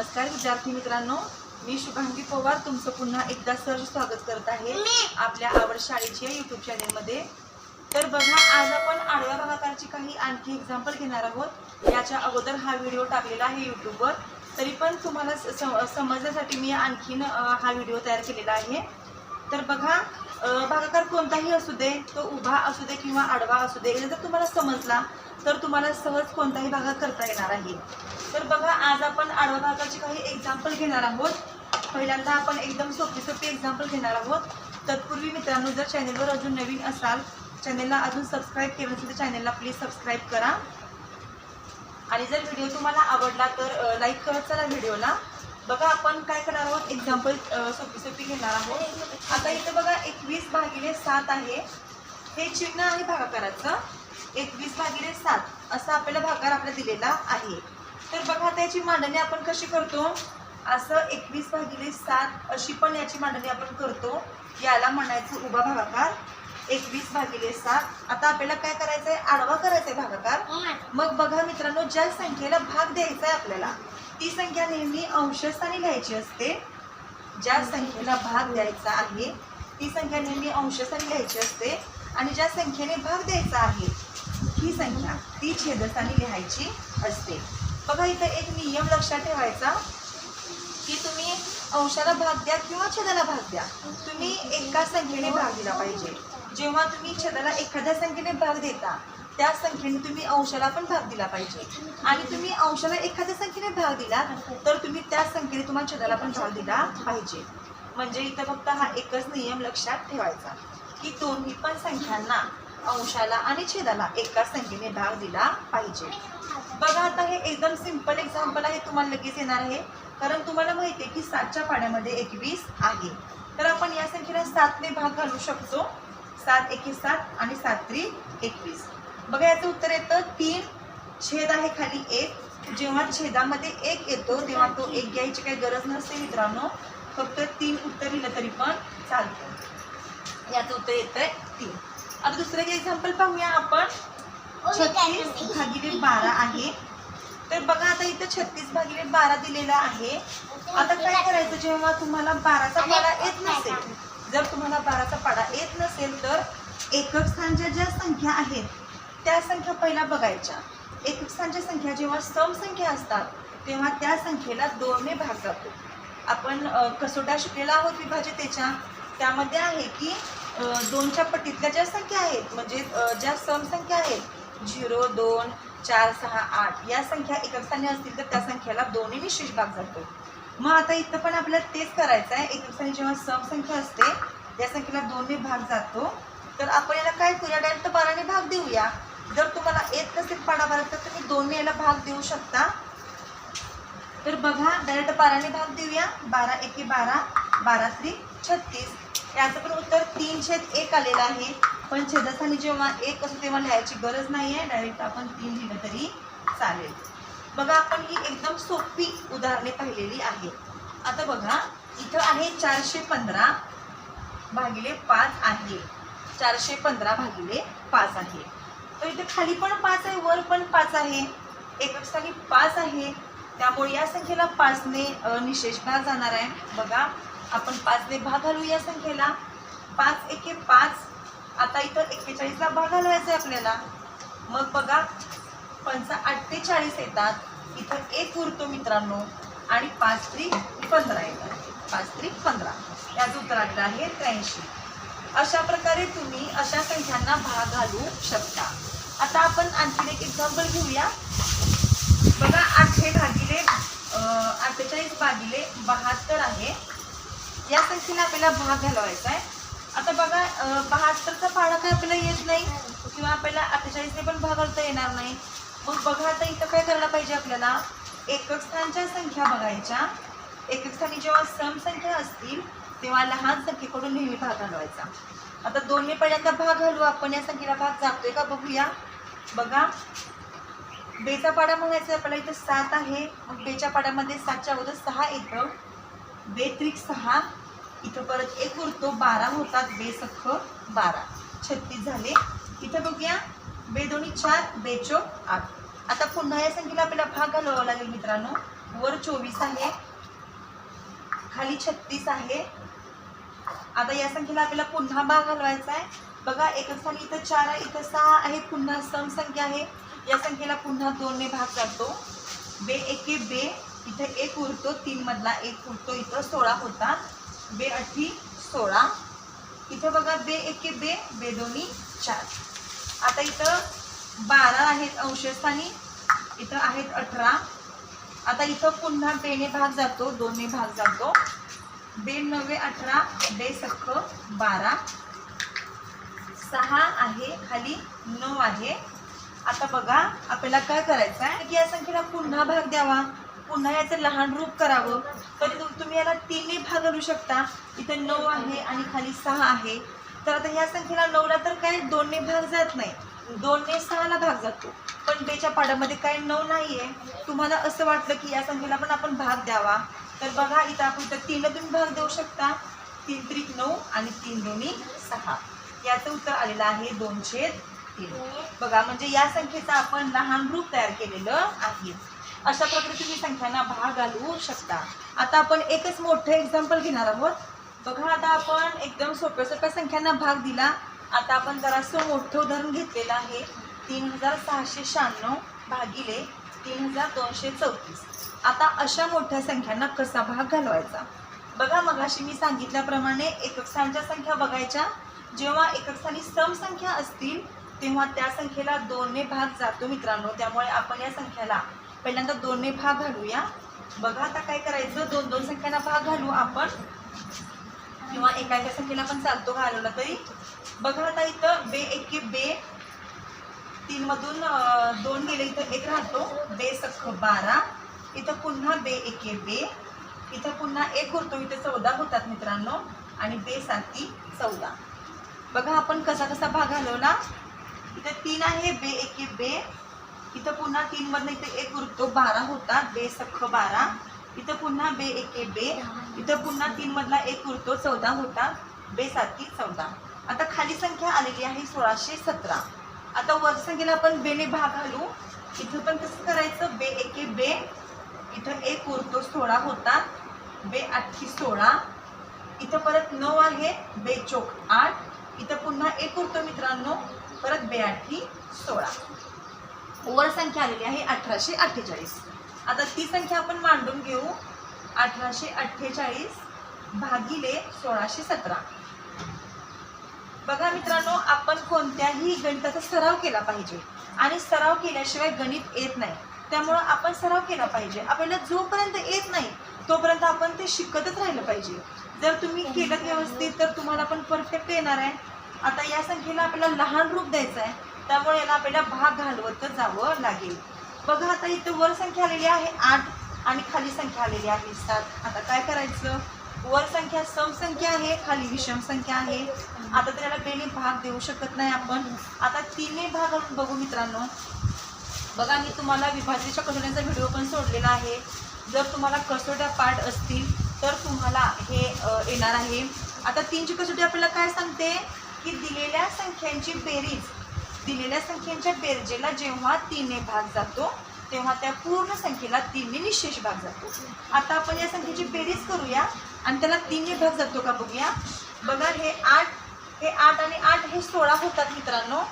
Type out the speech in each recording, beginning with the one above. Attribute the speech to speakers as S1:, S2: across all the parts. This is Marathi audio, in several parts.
S1: नमस्कार विद्यार्थी मित्रांनो. मी शुभांगी पवार. तुमचं पुन्हा एकदा सहज स्वागत करत आहे आपल्या आवड शाळेच्या युट्यूब चॅनेलमध्ये तर बघा आज आपण आडव्या भागाकारची काही आणखी एक्झाम्पल घेणार आहोत. याच्या अगोदर हा व्हिडिओ टाकलेला आहे यूट्यूबवर तरी पण तुम्हाला समजण्यासाठी मी आणखीन हा व्हिडिओ तयार केलेला आहे. तर बघा भागाकार कोणताही असू दे तो उभा असू दे किंवा आडवा असू दे जर तुम्हाला समजला तर तुम्हाला सहज कोणताही भागा करता येणार आहे. तर बघा आज आपण आडवा भागाची काही एक्झाम्पल घेणार आहोत. पहिल्यांदा आपण एकदम सोपी सोपी एक्झाम्पल घेणार आहोत. तत्पूर्वी मित्रांनो जर चॅनेलवर अजून नवीन असाल चॅनेलला अजून सबस्क्राईब केलं नसेल तर चॅनेलला प्लीज सबस्क्राईब करा. आणि जर व्हिडिओ तुम्हाला आवडला तर लाईक करत चला व्हिडिओला बघा आपण काय करणार आहोत? एक्झाम्पल सोपी सोपी घेणार आहोत. आता इथं बघा एकवीस भागिले सात आहे. हे चिन्ह आहे भागाकाराचं. एकवीस भागिले सात असा आपल्याला भागाकार आपल्याला दिलेला आहे. तर बघा आता याची मांडणी आपण कशी करतो? असं एकवीस भागिले सात अशी पण याची मांडणी आपण करतो. याला म्हणायचं उभा भागाकार. एकवीस भागिले सात. आता आपल्याला काय करायचं आहे आडवा करायचा आहे भागाकार. मग बघा मित्रांनो ज्या संख्येला भाग द्यायचा आहे आपल्याला ती संख्या नेहमी अंशस्थानी लिहायची असते. ज्या संख्येला भाग द्यायचा आहे ती संख्या नेहमी अंशस्थानी लिहायची असते. आणि ज्या संख्येने भाग द्यायचा आहे ही संख्या ती छेदस्थानी लिहायची असते. बघा इथं एक नियम लक्षात ठेवायचा की तुम्ही अंशाला भाग द्या किंवा छेदाला भाग द्या. तुम्ही एका संख्येने भाग दिला पाहिजे. जेव्हा तुम्ही छेदाला एखाद्या संख्येने भाग देता त्या संख्येने तुम्ही अंशाला पण भाग दिला पाहिजे. आणि तुम्ही अंशाला एखाद्या संख्येने भाग दिला तर तुम्ही त्या संख्येने तुम्हाला छेदाला पण भाग दिला पाहिजे. म्हणजे इथं फक्त हा एकच नियम लक्षात ठेवायचा की दोन्ही पण संख्यांना अंशाला आणि छेदाला एका संख्येने भाग दिला पाहिजे. बघा आता हे एकदम सिंपल एक्झाम्पल आहे तुम्हाला लगेच येणार आहे. कारण तुम्हाला माहिती आहे की सातच्या पाण्यामध्ये एकवीस आहे. तर आपण या संख्येला सातने भाग घालू शकतो. सात एके सात आणि सात त्रि एकवीस. बघा याचं उत्तर येतं तीन छेद आहे खाली एक. जेव्हा छेदामध्ये एक येतो तेव्हा तो एक घ्यायची काही गरज नसते मित्रांनो. फक्त तीन उत्तर लिहिलं तरी पण चालतं. याचं उत्तर येतंय तीन. आता दुसरं एक्झाम्पल पाहूया आपण. छत्तीस भागिले बारा आहे. तर बघा आता इथं छत्तीस भागिले बारा दिलेला आहे. आता काय करायचं? जेव्हा तुम्हाला बाराचा पाडा येत नसेल जर तुम्हाला बाराचा पाडा येत नसेल तर एकक स्थानच्या ज्या संख्या आहेत त्या संख्या पहिल्या बघायच्या. एकक स्थानच्या संख्या जेव्हा सम संख्या असतात तेव्हा त्या संख्येला दोनने भाग जातो. आपण कसोटा शिकलेला आहोत विभाजितेच्या त्यामध्ये आहे की दोनच्या पटीतल्या ज्या संख्या आहेत म्हणजे ज्या सम संख्या आहेत झिरो दोन चार सहा आठ. या संख्या एकक स्थानी असतील तर त्या संख्येला दोन्ही विशेष भाग जातो मग आता इथं पण आपल्याला तेच करायचं आहे. एकक स्थानी जेव्हा सम संख्या असते त्या संख्येला दोन्ही भाग जातो. तर आपण याला काय करूया? डायरेक्ट बाराने भाग देऊया. जर तुम्हाला येत नसेल पाडा तर तुम्ही दोन्ही याला भाग देऊ शकता. तर बघा डायरेक्ट बाराने भाग देऊया. बारा एके बारा बारा त्री छत्तीस. याचं पण उत्तर तीन छेद एक आलेलं आहे. पण छेदस्थानी जेव्हा एक असं तेव्हा लिहायची गरज नाही आहे डायरेक्ट आपण तीन लिहिलं तरी चालेल. बघा आपण ही एकदम सोपी उदाहरणे पाहिलेली आहेत. आता बघा इथं आहे चारशे पंधरा भागिले पाच आहे. चारशे पंधरा भागिले पाच आहे. तर इथे खाली पण पाच आहे वर पण पाच आहे. एकक स्थानी पाच आहे. त्यामुळे या संख्येला पाचने अ, निशेष भाग जाणार आहे. बघा आपण पाचने भाग घालू या संख्येला. पाच एके पाच. आता इथं एक्केचाळीसला भाग घालवायचा आहे आपल्याला. मग बघा पंचा अठ्ठेचाळीस येतात. इथं एक उरतो मित्रांनो. आणि पाच त्री पंधरा येतात. पाच त्री पंधरा. याचं उत्तर आलेलं आहे त्र्याऐंशी. अशा प्रकारे तुम्ही अशा संख्यांना भाग घालू शकता. आता आपण आणखीन एक एक्झाम्पल घेऊया. बघा आठशे भागिले अठ्ठेचाळीस भागिले बहात्तर आहे. या संख्येला आपल्याला भाग घालवायचा आहे आता बघा बहात्तरचा पाढा काय आपल्याला येत नाही? किंवा आपल्याला अठ्ठेचाळीसने पण भाग घालता येणार नाही. मग बघा आता इथं काय करायला पाहिजे आपल्याला? एकक स्थानच्या संख्या बघायच्या. एकक स्थानी जेव्हा सम संख्या असतील तेव्हा लहान संख्येकडून नेहमी भाग घालवायचा. आता दोन्ही पहिल्यांदा भाग घालू आपण या संख्येला भाग जातोय का बघूया. बघा बेचा पाडा म्हणायचा आपल्याला इथं सात आहे. मग बेच्या पाड्यामध्ये सातच्या अगोदर सहा येतं. बे त्रिक सहा इथं परत एक उरतो बारा होतात बे सख्ख बारा. छत्तीस झाले. इथं बघूया. बे दोन्ही चार बे चोक आठ. आता पुन्हा या संख्येला आपल्याला भाग घालवावा लागेल मित्रांनो. वर चोवीस आहे. खाली छत्तीस आहे. आता या संख्येला आपल्याला पुन्हा भाग घालवायचा आहे. बघा एका स्थानी इथं चार आहे इथं सहा आहे पुन्हा सम संख्या आहे. या संख्येला पुन्हा दोनने भाग जातो बे एके बे. इथं एक उरतो तीन मधला एक उरतो इथं सोळा होता. बे अठी सोळा. इथं बघा बे एके बे बे दोन्ही चार. आता इथं बारा आहेत अंशस्थानी इथं आहेत अठरा. आता इथं पुन्हा बेने भाग जातो दोन्ही भाग जातो. बे नवे अठरा बे सख्ख बारा. सहा आहे खाली नऊ आहे. आता बघा आपल्याला काय करायचं आहे की या संख्येला पुन्हा भाग द्यावा. पुन्हा याचं लहान रूप करावं. तरी तुम्ही याला तीनही भाग घालू शकता. इथं नऊ आहे आणि खाली सहा आहे. तर आता ह्या संख्येला नऊला तर काय? दोनने भाग जात नाही. दोनने सहाला भाग जातो. पण बेच्या पाड्यामध्ये काय नऊ नाही आहे तुम्हाला असं वाटलं की या संख्येला पण आपण भाग द्यावा. तर बघा इथं आपण तर तीनला तुम्ही भाग देऊ शकता. तीन त्रिक नऊ आणि तीन दोन्ही सहा. याचं उत्तर आलेलं आहे दोनशे तीन. बघा म्हणजे या संख्येचं आपण लहान रूप तयार केलेलं आहे. अशा प्रकारे तुम्ही संख्यांना भाग घालवू शकता. आता आपण एकच मोठं एक्झाम्पल घेणार आहोत. बघा आता आपण एकदम सोप्या सोप्या संख्यांना भाग दिला. आता आपण जरासं मोठं उदाहरण घेतलेलं आहे. तीन हजार सहाशे शहाण्णव भागिले तीन हजार दोनशे चौतीस. आता अशा मोठ्या संख्यांना कसा भाग घालवायचा? बघा मगाशी मी सांगितल्याप्रमाणे एकक स्थानच्या संख्या बघायच्या. जेव्हा एककस्थानी समसंख्या सम संख्या असतील तेव्हा त्या संख्येला दोनने भाग जातो मित्रांनो. त्यामुळे आपण या संख्येला पहिल्यांदा दोनने भाग घालूया. बघा आता काय करायचं? दोन दोन संख्यांना भाग घालू आपण. किंवा एका एका संख्येला पण चालतो घालवला तरी. बघा आता इथं बे एके बे. तीन मधून दोन गेले इथं एक राहतो. बे सख्ख बारा. इथं पुन्हा बे एके बे. इथं पुन्हा एक उरतो इथे चौदा होतात मित्रांनो. आणि बे साती चौदा. बघा आपण कसा कसा भाग घालवला. इथं तीन आहे बे एके बे. इथं पुन्हा तीन मधनं इथं एक उरतो बारा होतात बे सख्ख बारा. इथं पुन्हा बे एके बे. इथं पुन्हा तीन मधला एक उरतो चौदा होता बे साती चौदा. आता खाली संख्या आलेली आहे सोळाशे सतरा. आता वर संख्येला आपण बेने भाग घालू. इथं पण कसं करायचं? बे एके बे. इथं एक उरतो सोळा होतात बे आठशे सोळा. इथं परत नऊ आहे बे चोक आठ. इथं पुन्हा एक उरतो मित्रांनो परत बे आठी सोळा. वर संख्या आलेली आहे अठराशे अठ्ठेचाळीस. आता ती संख्या आपण मांडून घेऊ. अठराशे अठ्ठेचाळीस भागिले सोळाशे सतरा. बघा मित्रांनो आपण कोणत्याही गणिताचा सराव केला पाहिजे. आणि सराव केल्याशिवाय गणित येत नाही. त्यामुळं आपण सराव केला पाहिजे. आपल्याला जोपर्यंत येत नाही तोपर्यंत आपण ते शिकतच राहिलं पाहिजे. जर तुम्ही केलं व्यवस्थित तर तुम्हाला पण परफेक्ट येणार आहे. आता या संख्येला आपल्याला लहान रूप द्यायचं आहे. त्यामुळे याला आपल्याला भाग घालवत जावं लागेल. बघा आता इथं वर संख्या आलेली आहे आठ आणि खाली संख्या आलेली आहे सात. आता काय करायचं? वर संख्या सम संख्या आहे खाली विषम संख्या आहे. आता त्याला बेने भाग देऊ शकत नाही आपण. आता तिन्ही भाग घालून बघू मित्रांनो. बघा मी तुम्हाला विभाजनेच्या कसोट्यांचा व्हिडिओ पण सोडलेला आहे. जर तुम्हाला कसोट्या पाठ असतील तर तुम्हाला हे येणार आहे. आता तीनची कसोटी आपल्याला काय सांगते? की दिलेल्या संख्यांची बेरीज दिलेल्या संख्यांच्या बेरजेला जेव्हा तीनने भाग जातो तेव्हा त्या पूर्ण संख्येला तीनने निशेष भाग जातो. आता आपण या संख्येची बेरीज करूया. आणि त्याला तीनने भाग जातो का बघूया. बघा हे आठ हे आठ आणि आठ हे सोळा होतात मित्रांनो.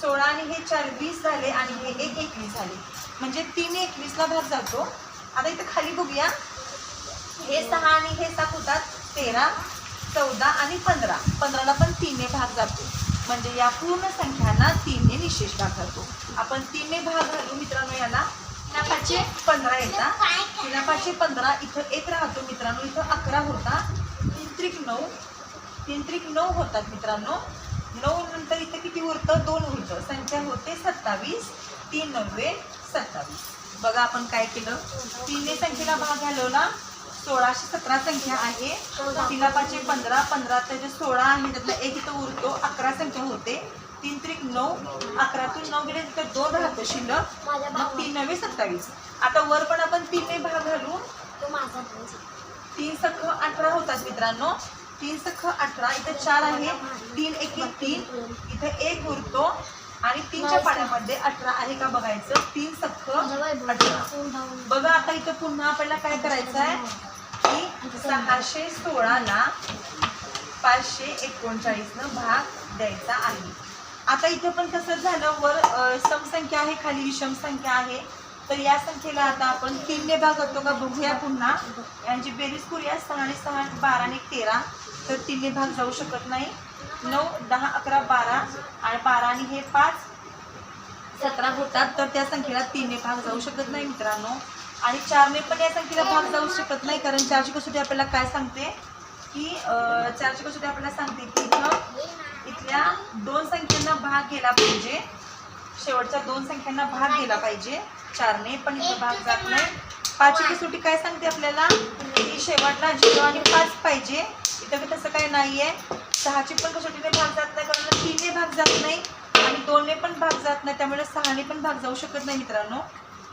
S1: सोळा आणि हे चार वीस झाले आणि हे एक एकवीस झाले. म्हणजे तीन एकवीसला भाग जातो. आता इथं खाली बघूया. हे सहा आणि हे सात होतात तेरा चौदा आणि पंधरा. पंधराला पण तीनने भाग जातो. म्हणजे या पूर्ण संख्यांना तीनने निशेष भाग घालतो आपण तीनने भाग घालू मित्रांनो याला. पाचशे पंधरा येतात नफाचे पंधरा इथं एक राहतो मित्रांनो इथं अकरा होता. तीन त्रिक नऊ. तीन त्रिक नऊ होतात मित्रांनो. नऊ नंतर इथं किती उरतं? दोन उरतं. संख्या होते सत्तावीस. तीन नव्वे सत्तावीस. बघा आपण काय केलं? तीनने संख्येला भाग घालवला. सोळाशे सतरा संख्या आहे. तिला पाचशे पंधरा पंधरा त्याचे सोळा आहे त्यातला एक इथं उरतो अकरा संख्या होते. तीन त्रिक नऊ अकरातून नऊ गेले तिथं दोन राहतो शिल्लक. मग तीन नव्हे सत्तावीस. आता वर पण आपण तीनने भाग घालून तीन सख्ख अठरा होतात मित्रांनो. तीन सख्ख अठरा इथं चार आहे. तीन एक एक तीन. इथं एक उरतो. आणि तीनच्या पाण्यामध्ये अठरा आहे का बघायचं? तीन सख्ख अठरा. बघा आता इथं पुन्हा आपल्याला काय करायचं आहे सहाशे सोळाला पाचशे एकोणचाळीसनं भाग द्यायचा आहे. आता इथं पण कसं झालं वर समसंख्या आहे खाली विषम संख्या आहे. तर या संख्येला आता आपण तीनने भाग करतो का बघूया पुन्हा. यांची बेरीज करूया सहा आणि सहा बारा आणि तेरा. तर तीनने भाग जाऊ शकत नाही. नऊ दहा अकरा बारा आणि बारा आणि हे पाच. सतरा होतात तर त्या संख्येला तीनने भाग जाऊ शकत नाही मित्रांनो. आणि चारने पण या संख्येला भाग जाऊ शकत नाही कारण चारची कसोटी आपल्याला काय सांगते? की चारची कसोटी आपल्याला सांगते की इथं इथल्या दोन संख्यांना भाग गेला पाहिजे. शेवटच्या दोन संख्यांना भाग गेला पाहिजे. चारने पण इथं भाग जात नाही. पाचची कसोटी काय सांगते आपल्याला? की शेवटला झिरो आणि पाच पाहिजे. इथं बी तसं काही नाही आहे सहाची पण कसोटीने भाग जात नाही कारण तीनने भाग जात नाही. आणि दोनने पण भाग जात नाही त्यामुळे सहाने पण भाग जाऊ शकत नाही मित्रांनो.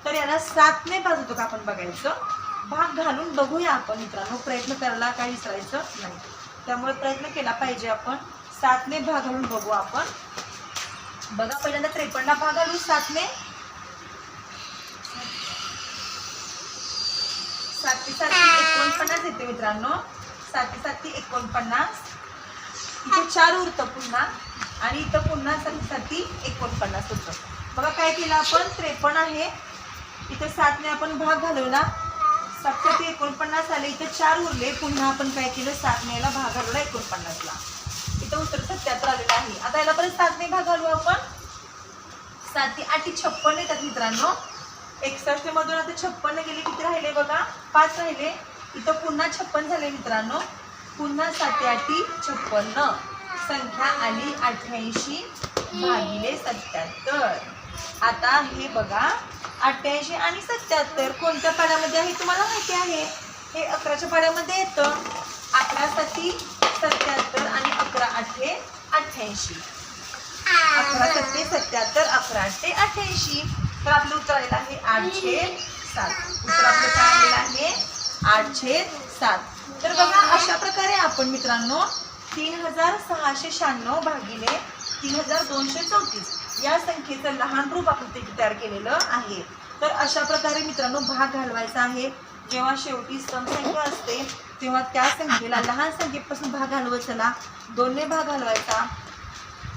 S1: तर याला सातने भाग होतो का आपण बघायचं. भाग घालून बघूया आपण मित्रांनो प्रयत्न करायला काही विसरायचं नाही. त्यामुळे प्रयत्न केला पाहिजे आपण. सातने भाग घालून बघू आपण. बघा पहिल्यांदा त्रेपन्न भाग घालू सातने. सातवी सातवी एकोणपन्नास येते मित्रांनो. सातवी सातवी एकोणपन्नास. इथे चार उरतं पुन्हा. आणि इथं पुन्हा सातवी सातवी एकोणपन्नास होतं बघा काय केलं आपण? त्रेपन्न आहे. इथं सातने आपण भाग घालवला. सातशे ते एकोणपन्नास आले. इथं चार उरले. पुन्हा आपण काय केलं? सातनेला भाग घालवला एकोणपन्नासला. इथं उत्तर सत्याहत्तर आलेलं आहे. आता याला परत सातने भाग घालू आपण. साती आठी छप्पन येतात मित्रांनो. एकसष्ट मधून आता छप्पन गेले. किती राहिले बघा? पाच राहिले. इथं पुन्हा छप्पन झाले मित्रांनो. पुन्हा साती आठी छप्पन्न संख्या आली अठ्ठ्याऐंशी भागिले सत्याहत्तर. आता हे बघा अठ्ठ्याऐंशी आणि सत्याहत्तर कोणत्या पाड्यामध्ये आहे तुम्हाला माहिती आहे? हे अकराच्या पाड्यामध्ये येतं. अकरा साती सत्याहत्तर आणि अकरा आठे अठ्ठ्याऐंशी. अकरा सत्ते सत्याहत्तर अकरा आठे अठ्ठ्याऐंशी. तर आपलं उत्तर आलेलं आहे आठशे सात. उत्तर आपलं काय आलेलं आहे? आठशे सात. तर बघा अशा प्रकारे आपण मित्रांनो तीन हजार सहाशे शहाण्णव भागिले तीन हजार दोनशे चौतीस. या संख्येचं लहान रूप आपण ते तयार केलेलं आहे. तर अशा प्रकारे मित्रांनो भाग घालवायचा आहे. जेव्हा शेवटी समसंख्या असते तेव्हा त्या संख्येला लहान संख्येपासून भाग घालवत चला दोनने भाग घालवायचा.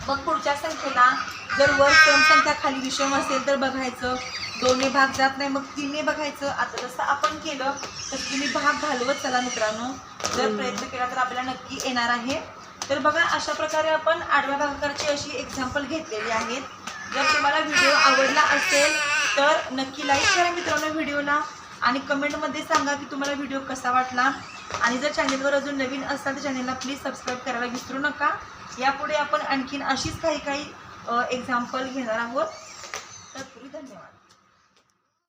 S1: मग पुढच्या संख्येला जर वर क्रम संख्या खाली विषम असेल तर बघायचं दोन्ही भाग जात नाही मग तीनने बघायचं. आता जसं आपण केलं तसं तुम्ही भाग घालवत चला मित्रांनो. जर प्रयत्न केला तर आपल्याला नक्की येणार आहे. तर बघा अशा प्रकारे आपण आडव्या भागाकारची अशी एक्झाम्पल घेतलेली आहेत. जर तुम्हाला व्हिडिओ आवडला असेल तर नक्की लाईक करा मित्रांनो व्हिडिओला आणि कमेंटमध्ये सांगा की तुम्हाला व्हिडिओ कसा वाटला. आणि जर चॅनेलवर अजून नवीन असाल तर चॅनेलला प्लीज सबस्क्राईब करायला विसरू नका. यापुढे आपण आणखीन अशीच काही काही एक्झाम्पल घेणार आहोत. तर धन्यवाद.